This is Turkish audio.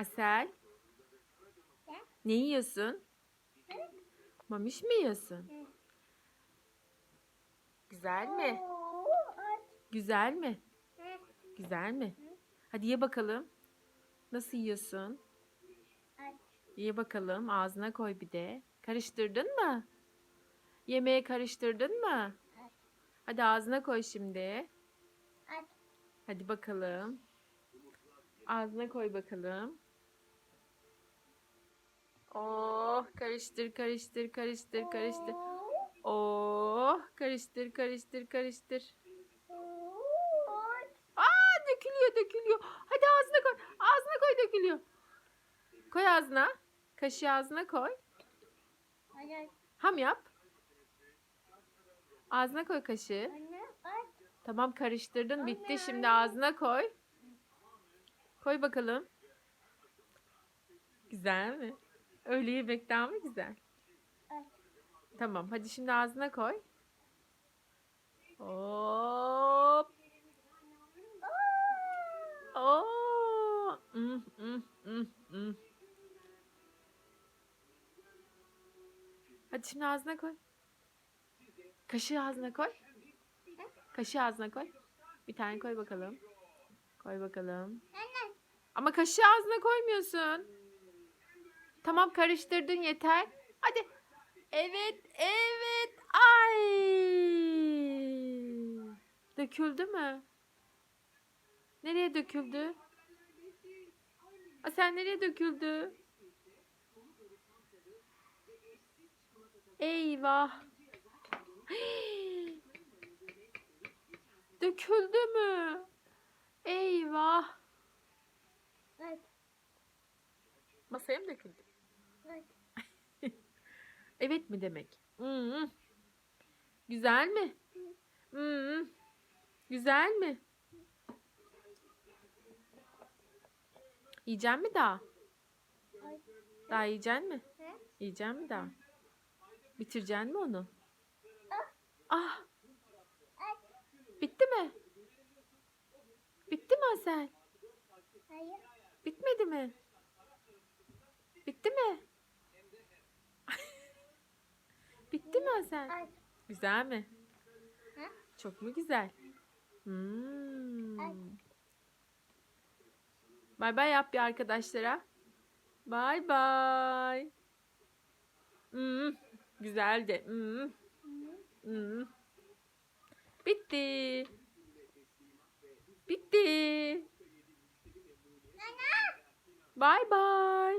Asel. Ne? Ne yiyorsun? Mamiş mi yiyorsun? Güzel mi? Güzel mi? Güzel mi? Hadi ye bakalım. Nasıl yiyorsun? Ye bakalım. Ağzına koy bir de. Karıştırdın mı? Yemeğe karıştırdın mı? Hadi ağzına koy şimdi. Hadi bakalım. Ağzına koy bakalım. Oh, karıştır, karıştır, karıştır, karıştır. Oh, karıştır, karıştır, karıştır. Aa, dökülüyor, dökülüyor. Hadi ağzına koy. Ağzına koy dökülüyor. Koy ağzına. Kaşığı ağzına koy. Ham yap. Ağzına koy kaşığı. Tamam karıştırdın. Bitti. Şimdi ağzına koy. Koy bakalım. Güzel mi? Öyle yemek daha mı güzel? Tamam. Hadi şimdi ağzına koy. Hop. Oo. Mm, mm, mm, mm. Hadi şimdi ağzına koy. Kaşığı ağzına koy. Kaşığı ağzına koy. Bir tane koy bakalım. Koy bakalım. Ama kaşığı ağzına koymuyorsun. Tamam karıştırdın yeter. Hadi. Evet, evet. Ay. Döküldü mü? Nereye döküldü? Aa, sen nereye döküldü? Eyvah. Döküldü mü? Eyvah. Masaya mı döküldü? Evet mi demek? Hmm. Güzel mi? Hmm. Güzel mi? Yiyecek mi daha? Daha yiyecek mi? Yiyecek mi daha? Bitirecek mi onu? Ah. Bitti mi? Bitti mi Asel? Bitmedi mi? Bitti mi? Bitti mi Asel? Güzel mi? Çok mu güzel? Hmm. Bay bay yap bir arkadaşlara. Bay bay. Hmm. Güzel de. Hmm. Hmm. Bitti. Bitti. Bay bay.